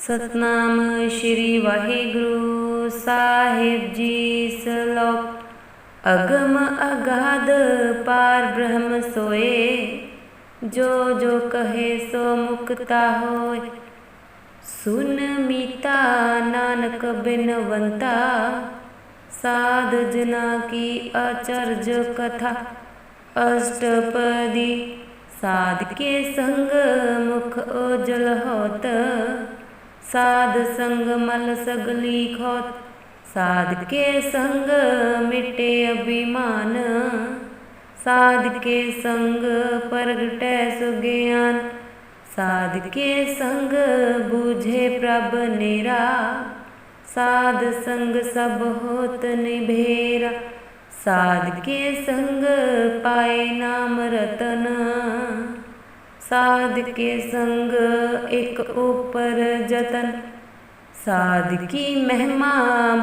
सतनाम श्री वाहेगुरु साहिब जी सलोक। अगम अगाध पार ब्रह्म सोए। जो जो कहे सो मुक्ता हो सुन मीता नानक बिनवंता। साध जना की अचर्ज कथा। अष्टपदी साध के संग मुख उजल होता। साध संग मल सगली खोत साध के संग मिटे अभिमान, साध के संग प्रगट सुज्ञान, साध के संग बुझे प्रभ निरा, साध संग सब होत निभेरा, साध के संग पाए नाम रतन। साध के संग एक ऊपर जतन। साध की महिमा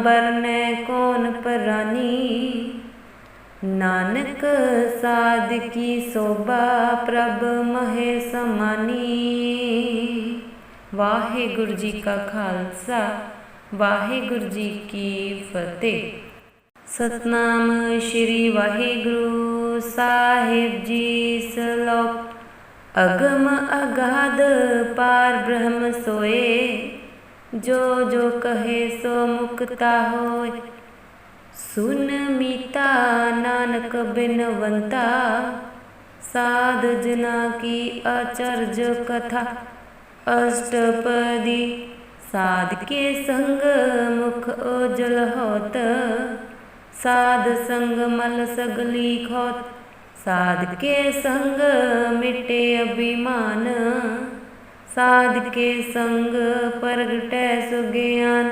बरने कौन परानी नानक साध की शोभा प्रभ महे समानी। वाहे गुरु जी का खालसा वाहे गुरु जी की फतेह। सतनाम श्री वाहे गुरु साहिब जी सलोक अगम अगाध पार ब्रह्म सोए। जो जो कहे सो मुक्ता हो सुन मीता नानक बिनवंता। साध जना की अचर्ज कथा। अष्टपदी साध के संग मुख ओजल होत। साध संग मल सगली खोत। ਸਾਧ ਕੇ ਸੰਗ ਮਿਟੇ ਅਭਿਮਾਨ। ਸਾਧ ਕੇ ਸੰਗ ਪ੍ਰਗਟੈ ਸੁਗਿਆਨ।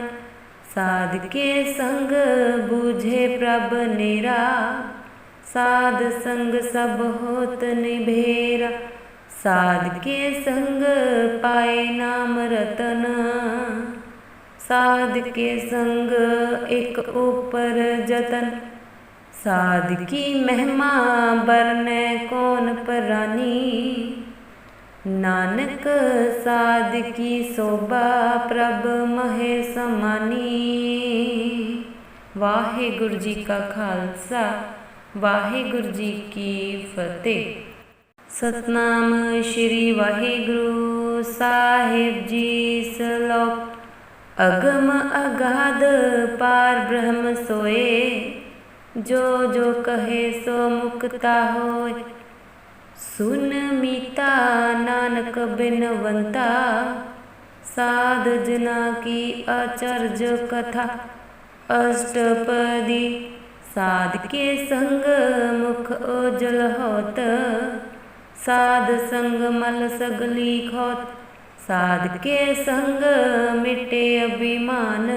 ਸਾਧ ਕੇ ਸੰਗ ਬੂਝੇ ਪ੍ਰਭ ਨਿਰਾ। ਸਾਧ ਸੰਗ ਸਭ ਹੋਤ ਨਿਭੇਰਾ। ਸਾਧ ਕੇ ਸੰਗ ਪਾਏ ਨਾਮ ਰਤਨ। ਸਾਧ ਕੇ ਸੰਗ ਇੱਕ ਉਪਰ ਜਤਨ। साध की महिमा बरने कौन परानी? नानक साध की शोभा प्रभ महे समानी। वाहे गुरु जी का खालसा वाहे गुरु जी की फतेह। सतनाम श्री वाहेगुरु साहिब जी सलोक। अगम अगाध पार ब्रह्म सोए। जो जो कहे सो मुक्ता हो सुन मीता नानक बिनवंता, साध जना की अचर्ज कथा। अष्टपदी, साध के संग मुख ओजल होत। साध संग मल सगली खोत। साध के संग मिटे अभिमान।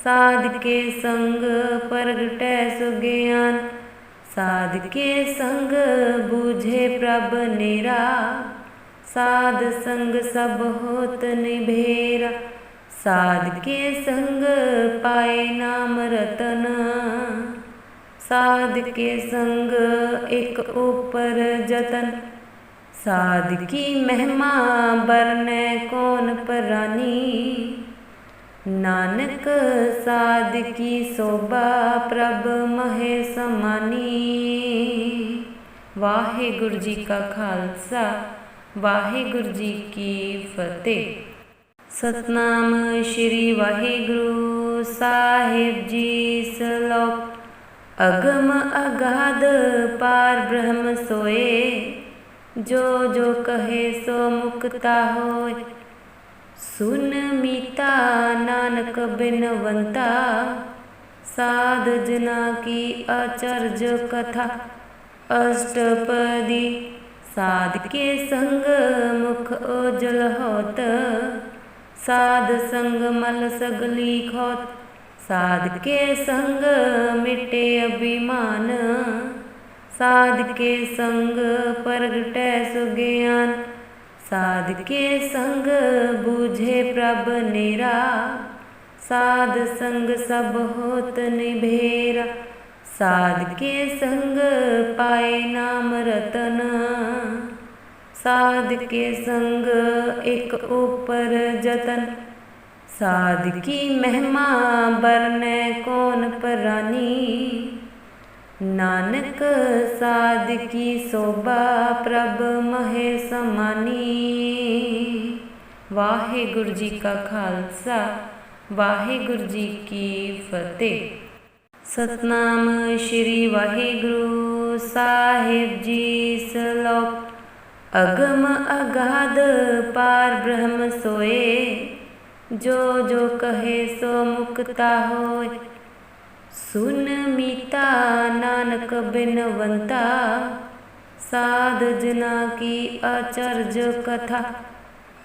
साध के संग प्रगट सुज्ञान। साध के संग बुझे प्रभ निरा। साध संग सब होत निभेरा। साध के संग पाए नाम रतन। साध के संग एक ऊपर जतन। साध की महिमा बरने कौन परानी ਨਾਨਕ ਸਾਧ ਕੀ ਸੋਭਾ ਪ੍ਰਭ ਮਹਿ ਸਮਾਨੀ। ਵਾਹਿਗੁਰੂ ਜੀ ਕਾ ਖਾਲਸਾ, ਵਾਹਿਗੁਰੂ ਜੀ ਕੀ ਫਤਿਹ। ਸਤਨਾਮ ਸ੍ਰੀ ਵਾਹਿਗੁਰੂ ਸਾਹਿਬ ਜੀ ਸਲੋਕ। ਅਗਮ ਅਗਾਧ ਪਾਰ ਬ੍ਰਹਮ ਸੋਏ, ਜੋ ਜੋ ਕਹੇ ਸੋ ਮੁਕਤਾ ਹੋਏ। ਸੁਨ ਮੀਤਾ ਨਾਨਕ ਬਿਨਵੰਤਾ ਸਾਧ ਜਨਾ ਕੀ ਆਚਰਜ ਕਥਾ। ਅਸ਼ਟਪਦੀ ਸਾਧ ਕੇ ਸੰਗ ਮੁਖ ਉਜਲ ਹੋਤ, ਸਾਧ ਸੰਗ ਮਲ ਸਗਲੀ ਖੋਤ। ਸਾਧ ਕੇ ਸੰਗ ਮਿਟੇ ਅਭਿਮਾਨ, ਸਾਧ ਕੇ ਸੰਗ ਪ੍ਰਗਟੈ ਸੁਗਿਆਨ। साध के संग बुझे प्रभ निरा। साध संग सब होत निभेरा। साध के संग पाए नाम रतन। साध के संग एक ऊपर जतन। साध की महिमा बरने कौन परानी नानक साध की शोभा प्रभ महे समानी। वाहे गुरु जी का खालसा वाहे गुरु जी की फतेह। सतनाम श्री वाहेगुरु साहिब जी सलोक। अगम अगाध पार ब्रह्म सोए। जो जो कहे सो मुक्ता होए। ਸੁਨ ਮੀਤਾ ਨਾਨਕ ਬਿਨਵੰਤਾ, ਸਾਧ ਜਨਾ ਕੀ ਆਚਰਜ ਕਥਾ,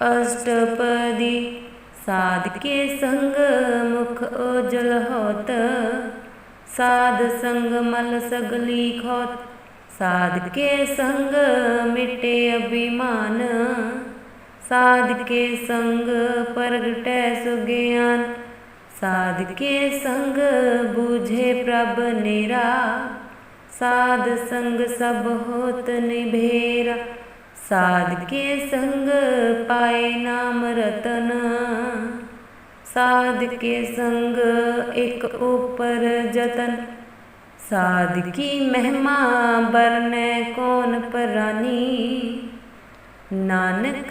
ਅਸ਼ਟਪਦੀ ਸਾਧ ਕੇ ਸੰਗ ਮੁਖ ਉਜਲ ਹੋਤ, ਸਾਧ ਸੰਗ ਮਲ ਸਗਲੀ ਖੋਤ, ਸਾਧ ਕੇ ਸੰਗ ਮਿਟੇ ਅਭਿਮਾਨ, ਸਾਧ ਕੇ ਸੰਗ ਪ੍ਰਗਟੈ ਸੁਗਿਆਨ साध के संग बुझे प्रभ निरा। साध संग सब होत निभेरा। साध के संग पाए नाम रतन। साध के संग एक ऊपर जतन। साध की महिमा बरने कौन परानी। नानक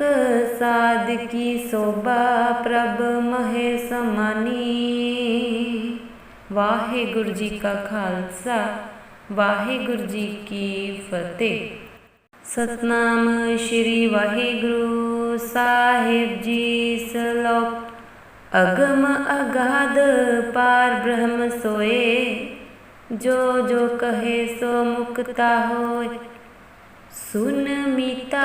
साध की शोभा प्रभ महे समानी। वाहे गुरु जी का खालसा वाहे गुरु जी की फतेह। सतनाम श्री वाहे गुरु साहेब जी सलोक। अगम अगाध पार ब्रह्म सोए। जो जो कहे सो मुक्ता होए। ਸੁਨ ਮੀਤਾ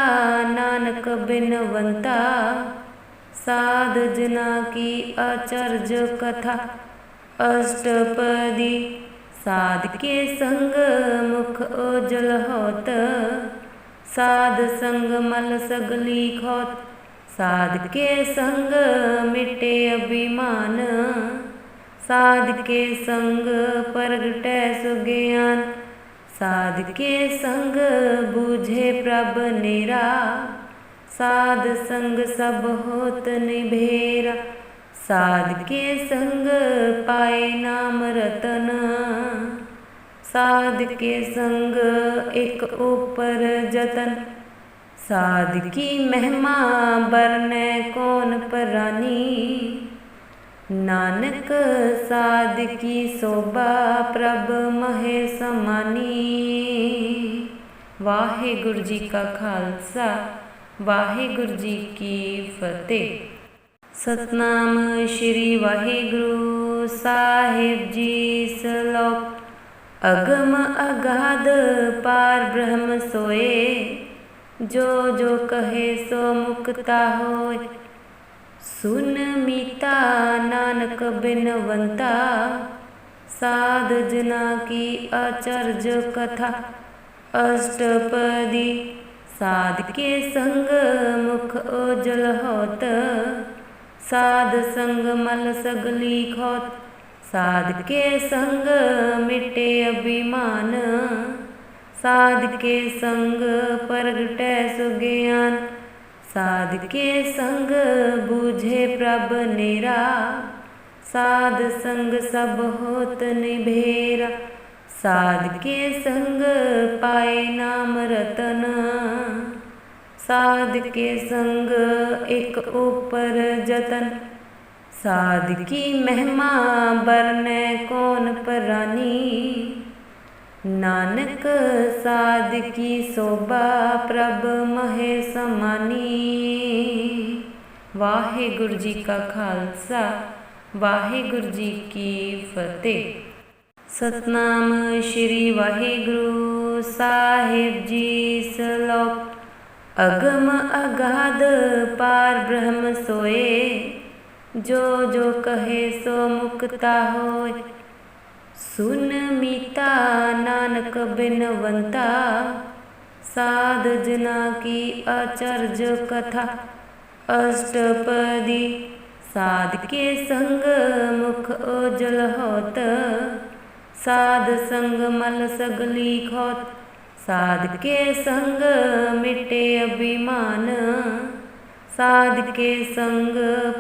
ਨਾਨਕ ਬਿਨਵੰਤਾ ਸਾਧ ਜਨਾ ਕੀ ਆਚਰਜ ਕਥਾ। ਅਸ਼ਟਪਦੀ ਸਾਧ ਕੇ ਸੰਗ ਮੁਖ ਉਜਲ ਹੋਤ, ਸਾਧ ਸੰਗ ਮਲ ਸਗਲੀ ਖੋਤ। ਸਾਧ ਕੇ ਸੰਗ ਮਿਟੇ ਅਭਿਮਾਨ, ਸਾਧ ਕੇ ਸੰਗ ਪ੍ਰਗਟੈ ਸੁਗਿਆਨ। साध के संग बूझे प्रभ निरा। साध संग सब होत निभेरा। साध के संग पाए नाम रतन। साध के संग एक ऊपर जतन। साध की महिमा बरने कौन परानी नानक साध की शोभा प्रभ महे समानी। वाहे गुरु जी का खालसा वाहे गुरु जी की फतेह। सतनाम श्री वाहेगुरु साहेब जी सलोक। अगम अगाध पार ब्रह्म सोए। जो जो कहे सो मुक्ता होए। ਸੁਨ ਮੀਤਾ ਨਾਨਕ ਬਿਨਵੰਤਾ, ਸਾਧ ਜਨਾ ਕੀ ਆਚਰਜ ਕਥਾ, ਅਸ਼ਟਪਦੀ ਸਾਧ ਕੇ ਸੰਗ ਮੁਖ ਉਜਲ ਹੋਤ, ਸਾਧ ਸੰਗ ਮਲ ਸਗਲੀ ਖੋਤ, ਸਾਧ ਕੇ ਸੰਗ ਮਿਟੇ ਅਭਿਮਾਨ, ਸਾਧ ਕੇ ਸੰਗ ਪ੍ਰਗਟੈ ਸੁਗਿਆਨ साध के संग बूझे प्रभ निरा। साध संग सब होत निभेरा। साध के संग पाए नाम रतन। साध के संग एक ऊपर जतन। साध की महिमा बरन कौन परानी नानक साध की शोभा प्रभ महे समानी। ਵਾਹਿਗੁਰੂ ਜੀ ਕਾ ਖਾਲਸਾ ਵਾਹਿਗੁਰੂ ਜੀ ਕੀ ਫਤਿਹ ਸਤਨਾਮ ਸ਼੍ਰੀ ਵਾਹਿਗੁਰੂ ਸਾਹਿਬ ਜੀ ਸਲੋਕ ਅਗਮ ਅਗਾਧ ਪਾਰ ਬ੍ਰਹਮ ਸੋਏ ਜੋ ਜੋ ਕਹੇ ਸੋ ਮੁਕਤਾ ਹੋਏ ਸੁਨ ਮੀਤਾ ਨਾਨਕ ਬਿਨਵੰਤਾ ਸਾਧ ਜਨਾ ਕੀ अष्टपदी साध के संग मुख ओजल होत। साध संग मल सगली खोत। साध के संग मिटे अभिमान। साध के संग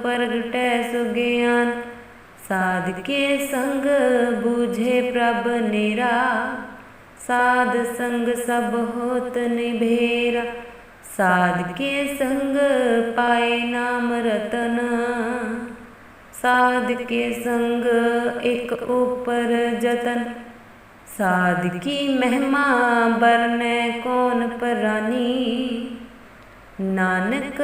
प्रगट सुज्ञान। साध के संग बुझे प्रभ निरा। साध संग सब होत निभेरा। साध के संग पाए नाम रतन। साध के संग एक ऊपर जतन। साध की महिमा बरने कौन परानी नानक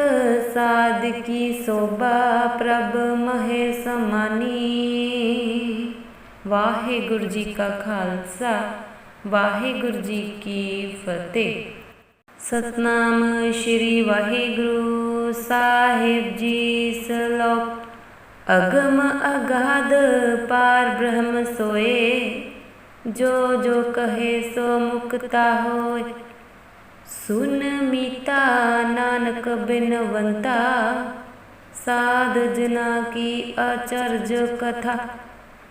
साध की शोभा प्रभ महे समानी। वाहे गुरु जी का खालसा वाहे गुरु जी की फतेह। सतनाम श्री वाहिगुरु साहिब जी सलोक। अगम अगाध पार ब्रह्म सोए। जो जो कहे सो मुक्ता हो सुन मीता नानक बिनवंता। साध जना की अचर्ज कथा।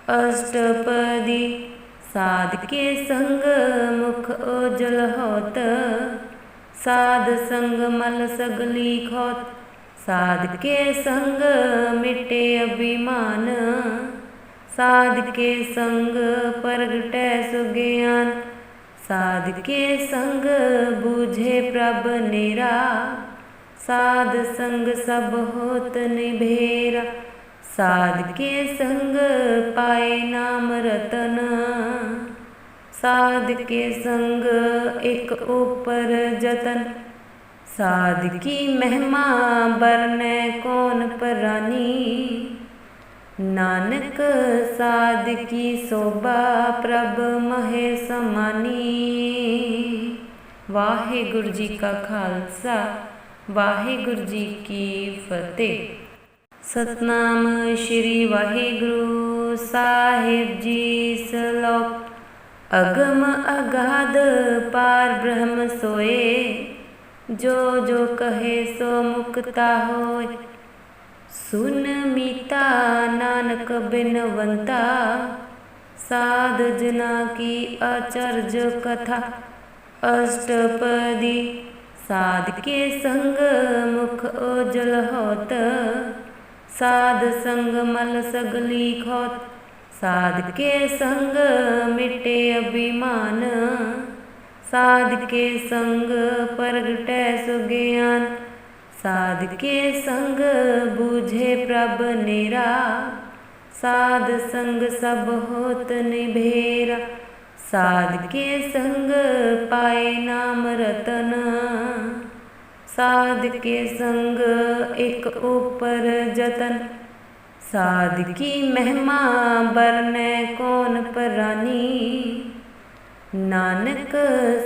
अष्टपदी। साध के संग मुख उजल होत। ਸਾਧ ਸੰਗ ਮਲ ਸਗਲੀ ਖੋਤ ਸਾਧ ਕੇ ਸੰਗ ਮਿਟੇ ਅਭਿਮਾਨ। ਸਾਧ ਕੇ ਸੰਗ ਪ੍ਰਗਟੈ ਸੁਗਿਆਨ ਸਾਧ ਕੇ ਸੰਗ ਬੂਝੇ ਪ੍ਰਭ ਨਿਰਾ। ਸਾਧ ਸੰਗ ਸਭ ਹੋਤ ਨਿਭੇਰਾ ਸਾਧ ਕੇ ਸੰਗ ਪਾਏ ਨਾਮ ਰਤਨ। ਸਾਧ ਕੇ ਸੰਗ ਇੱਕ ਉਪਰ ਜਤਨ। ਸਾਧ ਕੀ ਮਹਿਮਾ ਬਰਨੈ ਕੌਣ ਪਰਾਨੀ? ਨਾਨਕ ਸਾਧ ਕੀ ਸੋਭਾ ਪ੍ਰਭ ਮਹੇ ਸਮਾਨੀ? ਵਾਹਿਗੁਰੂ ਜੀ ਕਾ ਖਾਲਸਾ, ਵਾਹਿਗੁਰੂ ਜੀ ਕੀ ਫਤਿਹ। ਸਤਨਾਮ ਸ਼੍ਰੀ ਵਾਹਿਗੁਰੂ ਸਾਹਿਬ ਜੀ, ਸਲੋਕ अगम अगाध पार ब्रह्म सोए। जो जो कहे सो मुक्ता हो सुन मीता नानक बिनवंता साध जना की अचर्ज कथा। अष्टपदी साध के संग मुख ओजल होत। साध संग मल सगली खोत। ਸਾਧ ਕੇ ਸੰਗ ਮਿਟੇ ਅਭਿਮਾਨ। ਸਾਧ ਕੇ ਸੰਗ ਪ੍ਰਗਟੈ ਸੁਗਿਆਨ। ਸਾਧ ਕੇ ਸੰਗ ਬੂਝੇ ਪ੍ਰਭ ਨਿਰਾ। ਸਾਧ ਸੰਗ ਸਭ ਹੋਤ ਨਿਭੇਰਾ। ਸਾਧ ਕੇ ਸੰਗ ਪਾਏ ਨਾਮ ਰਤਨ। ਸਾਧ ਕੇ ਸੰਗ ਇੱਕ ਉਪਰ ਜਤਨ। साध की महिमा बरने कौन परानी? नानक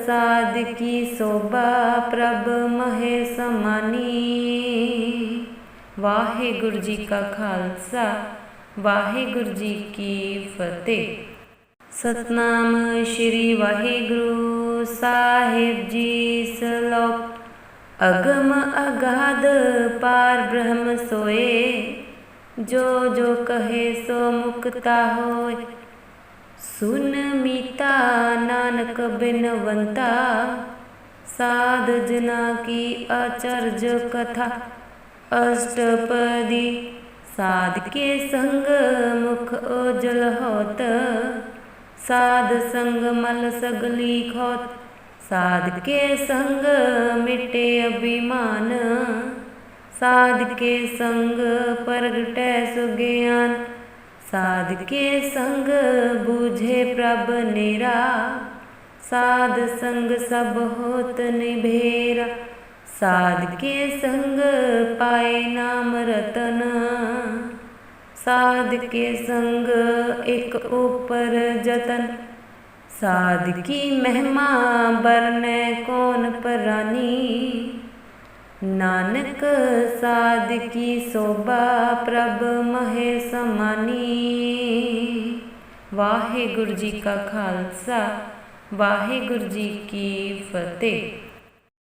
साध की शोभा प्रभ महे समानी। वाहे गुरु जी का खालसा वाहे गुरु जी की फतेह। सतनाम श्री वाहे गुरु साहेब जी सलोक। अगम अगाध पार ब्रह्म सोए। जो जो कहे सो मुक्ता हो सुन मीता नानक बिनवंता साध जना की अचर्य कथा। अष्टपदी साध के संग मुख ओजल होत। साध संग मल सगली खोत। साध के संग मिटे अभिमान। साध के संग प्रगट सुज्ञान। साध के संग बुझे प्रभ निरा। साध संग सब होत निभेरा। साध के संग पाए नाम रतन। साध के संग एक ऊपर जतन। साध की महिमा बरने कौन परानी ਨਾਨਕ ਸਾਧ ਕੀ ਸੋਭਾ ਪ੍ਰਭ ਮਹੇ ਸਮਾਨੀ। ਵਾਹਿਗੁਰੂ ਜੀ ਕਾ ਖਾਲਸਾ, ਵਾਹਿਗੁਰੂ ਜੀ ਕੀ ਫਤਿਹ।